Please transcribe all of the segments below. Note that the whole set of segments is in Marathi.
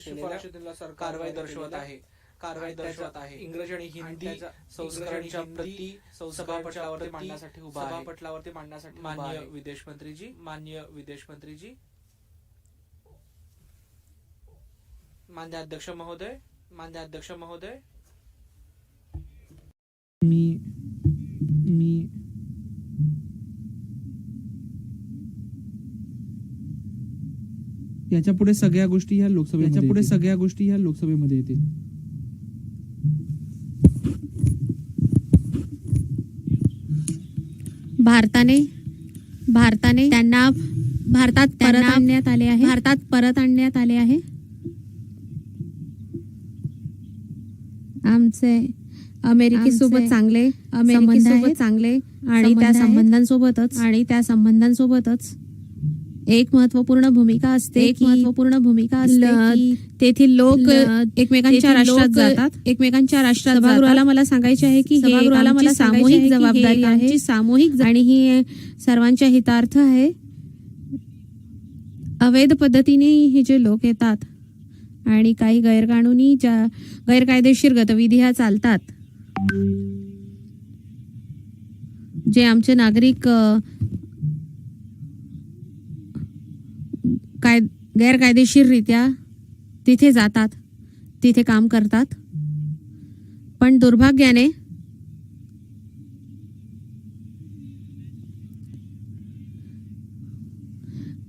कारवाई दर्शवत आहे. कारवाई दर्शवत आहे. इंग्रजी आणि हिंदी संस्करणाच्या प्रती सभापटलावरती मांडण्यासाठी उभा आहे. सभापटलावरती मांडण्यासाठी मान्य विदेश मंत्रीजी मान्य विदेश मंत्रीजी मान्य अध्यक्ष महोदय मान्य अध्यक्ष महोदय. मी मी याच्यापुढे सगळ्या गोष्टी ह्या लोकसभे याच्यापुढे सगळ्या गोष्टी ह्या लोकसभेमध्ये येतील. भारताने भारताने त्यांना भारतात परत आणण्यात आले आहे. भारतात परत आणण्यात आले आहे. आमचे अमेरिकेसोबत चांगले अमेरिकेसोबत चांगले आणि त्या संबंधांसोबतच. आणि त्या संबंधांसोबतच एक महत्त्वपूर्ण भूमिका असते एक महत्त्वपूर्ण भूमिका असते तेथील लोक एकमेकांच्या राष्ट्रात जातात. एकमेकांच्या राष्ट्रात सभागृहाला मला सांगायचे आहे की सभागृहाला मला सामूहिक जबाबदारी आहे. सामूहिक आणि ही सर्वांच्या हितार्थ आहे. अवैध पद्धतीने हे जे लोक येतात आणि काही गैरकानूनी ज्या गैरकायदेशीर गतविधी ह्या चालतात जे आमचे नागरिक काय गैरकायदेशीररित्या तिथे जातात तिथे काम करतात. पण दुर्भाग्याने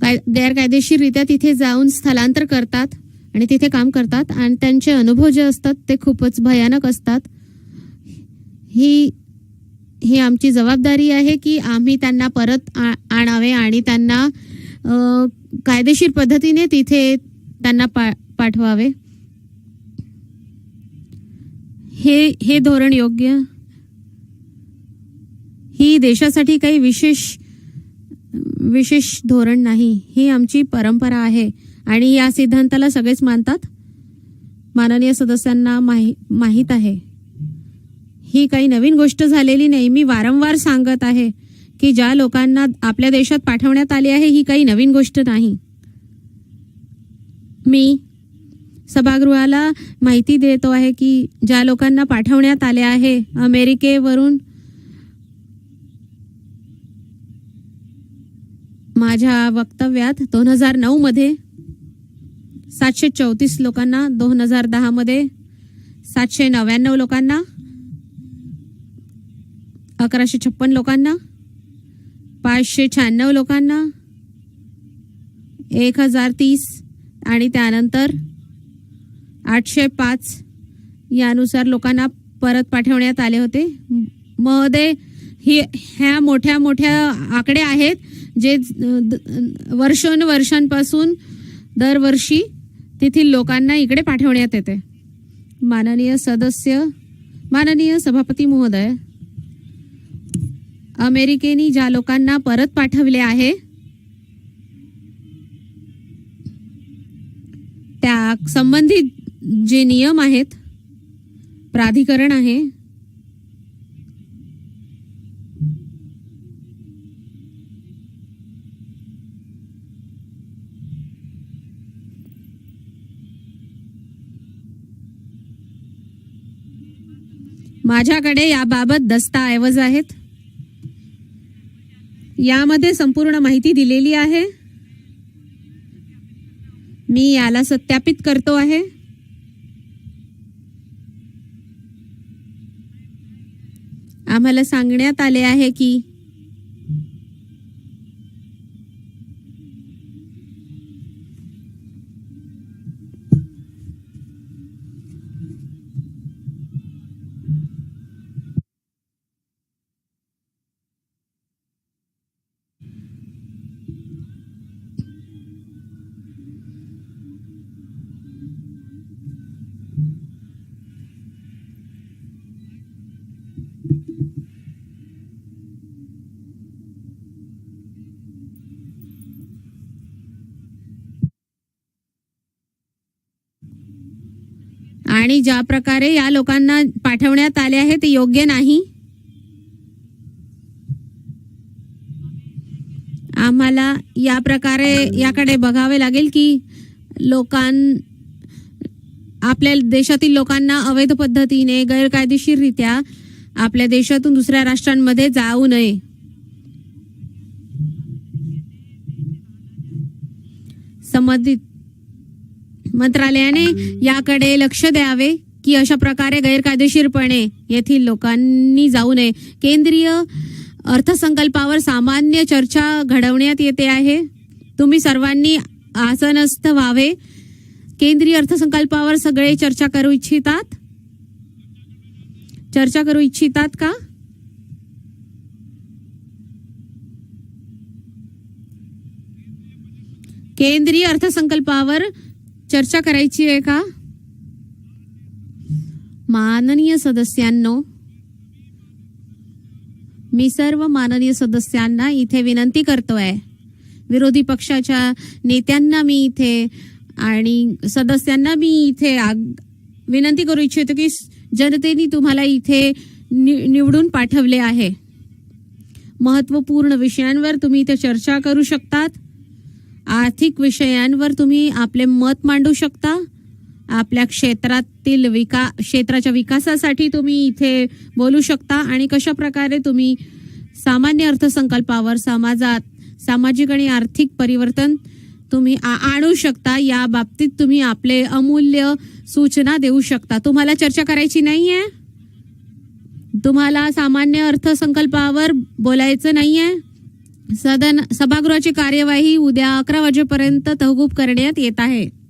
काय गैरकायदेशीररित्या तिथे जाऊन स्थलांतर करतात आणि तिथे काम करतात आणि त्यांचे अनुभव जे असतात ते खूपच भयानक असतात. ही ही आमची जबाबदारी आहे की आम्ही त्यांना परत आणावे आणि त्यांना कायदेशीर पद्धतीने तिथे त्यांना पा पाठवावे. हे हे धोरण योग्य? ही देशासाठी काही विशेष विशेष धोरण नाही. ही आमची परंपरा आहे. आणि या सिद्धांताला सगळेच मानतात? माननीय सदस्यांना माही माहीत आहे. ही काही नवीन गोष्ट झालेली नाही. मी वारंवार सांगत आहे. की ज्या लोकांना आपल्या देशात पाठवण्यात आले आहे ही काही नवीन गोष्ट नाही. मी सभागृहाला माहिती देतो आहे की ज्या लोकांना पाठवण्यात आले आहे अमेरिकेवरून माझ्या वक्तव्यात दोन हजार नऊमध्ये सातशे चौतीस लोकांना दोन हजार दहामध्ये सातशे नव्याण्णव लोकांना अकराशे छप्पन लोकांना पाचशे शहाण्णव लोकांना. एक हजार तीस आणि त्यानंतर आठशे पाच यानुसार लोकांना परत पाठवण्यात आले होते. मध्ये महोदय ही ह्या मोठ्या मोठ्या आकडे आहेत जे द- वर्षानुवर्षांपासून दरवर्षी तेथील लोकांना इकडे पाठवण्यात येते. माननीय सदस्य माननीय सभापती महोदय अमेरिकेने ज्या लोकांना परत पाठवले आहे त्या संबंधित जे नियम आहेत प्राधिकरण आहे माझ्याकडे याबाबत दस्ताऐवज आहेत. यामध्ये संपूर्ण माहिती दिलेली आहे. मी याला सत्यापित करतो आहे. आम्हाला सांगण्यात आले आहे की आणि ज्या प्रकारे या लोकांना पाठवण्यात आले आहे ते योग्य नाही? आम्हाला या प्रकारे याकडे बघावे लागेल की लोकां आपल्या देशातील लोकांना अवैध पद्धतीने गैरकायदेशीररित्या आपल्या देशातून दुसऱ्या राष्ट्रांमध्ये जाऊ नये. संबंधित मंत्रालयाने याकडे लक्ष द्यावे की अशा प्रकारे गैरकायदेशीरपणे येथील लोकांनी जाऊ नये. केंद्रीय अर्थसंकल्पावर सामान्य चर्चा घडवण्यात येते आहे. तुम्ही सर्वांनी आसनस्थ व्हावे. केंद्रीय अर्थसंकल्पावर सगळे चर्चा करू इच्छितात? चर्चा करू इच्छितात का? केंद्रीय अर्थसंकल्पावर चर्चा करायची आहे का? माननीय सदस्यांनो मी सर्व माननीय सदस्यांना इथे विनंती करतोय. विरोधी पक्षाच्या नेत्यांना मी इथे आणि सदस्यांना मी इथे आग- विनंती करू इच्छितो की जनतेने तुम्हाला इथे नि- निवडून पाठवले आहे. महत्त्वपूर्ण विषयांवर तुम्ही इथे चर्चा करू शकतात. आर्थिक विषयांवर तुम्ही आपले मत मांडू शकता. आपल्या क्षेत्रातील विका क्षेत्राच्या विकासासाठी तुम्ही इथे बोलू शकता आणि कशा प्रकारे तुम्ही सामान्य अर्थसंकल्पावर समाजात सामाजिक आणि आर्थिक परिवर्तन तुम्ही आ- आणू शकता या बाबतीत तुम्ही आपले अमूल्य सूचना देऊ शकता. तुम्हाला चर्चा करायची नाही आहे तुम्हाला सामान्य अर्थसंकल्पावर बोलायचं नाही आहे सदन सभागृहाची कार्यवाही उद्या अकरा वाजेपर्यंत तहकूब करण्यात येत आहे.